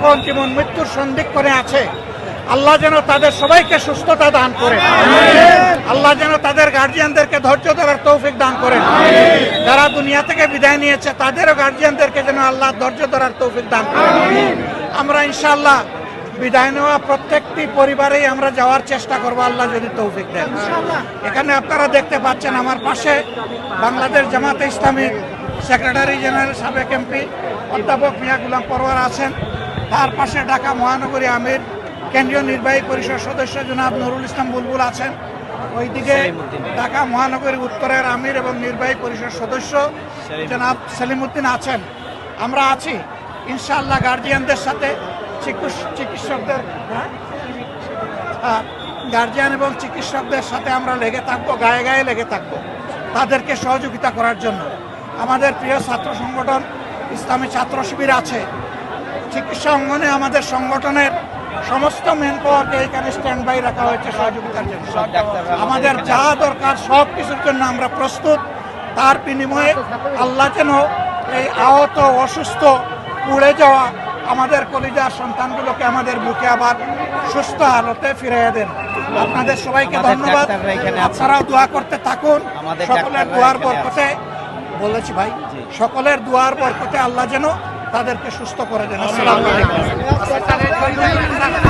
এখন জীবন মৃত্যুর সন্ধিক্ষণে আছে, আল্লাহ যেন তাদের সবাইকে সুস্থতা দান করে। আল্লাহ যেন তাদের গার্জিয়ানদেরকে ধৈর্য ধরার তৌফিক দান করেন যারা দুনিয়া থেকে বিদায় নিয়েছে, তাদেরও গার্জিয়ানদেরকে যেন আল্লাহ ধৈর্য ধরার তৌফিক দান করেন আমরা ইনশাআল্লাহ বিদায় নেওয়া প্রত্যেকটি পরিবারেই আমরা যাওয়ার চেষ্টা করব, আল্লাহ যদি তৌফিক দেন। এখানে আপনারা দেখতে পাচ্ছেন আমার পাশে বাংলাদেশ জামাতে ইসলামীর সেক্রেটারি জেনারেল সাবেক এমপি অধ্যাপক মিয়া গুলাম পরোয়ার আছেন। তার পাশে ঢাকা মহানগরী আমির কেন্দ্রীয় নির্বাহী পরিষদ সদস্য জনাব নুরুল ইসলাম বুলবুল আছেন। ওইদিকে ঢাকা মহানগরী উত্তরের আমির এবং নির্বাহী পরিষদ সদস্য জনাব সেলিমউদ্দিন আছেন। আমরা আছি ইনশাআল্লাহ গার্জিয়ানদের সাথে চিকিৎস- চিকিৎসকদের হ্যাঁ? হ্যাঁ, গার্জিয়ান এবং চিকিৎসকদের সাথে আমরা লেগে থাকব গায়ে গায়ে লেগে থাকব তাদেরকে সহযোগিতা করার জন্য। আমাদের প্রিয় ছাত্র সংগঠন ইসলামী ছাত্র শিবির আছে। চিকিৎসা অঙ্গনে আমাদের সংগঠনের সমস্ত মেন পাওয়ারকে এখানে স্ট্যান্ড বাই রাখা হয়েছে সহযোগিতার জন্য। আমাদের যা দরকার সব কিছুর জন্য আমরা প্রস্তুত। তার বিনিময়ে আল্লাহ যেন এই আহত অসুস্থ পুড়ে যাওয়া আমাদের কলিজার সন্তানগুলোকে আমাদের বুকে আবার সুস্থ হালতে ফিরিয়ে দেন। আপনাদের সবাইকে ধন্যবাদ। আপনারাও দোয়া করতে থাকুন। সকলের দোয়ার বরকতে বলেছি ভাই। সকলের দোয়ার বরকতে আল্লাহ যেন তাদেরকে সুস্থ করে দেন। আসসালামু আলাইকুম।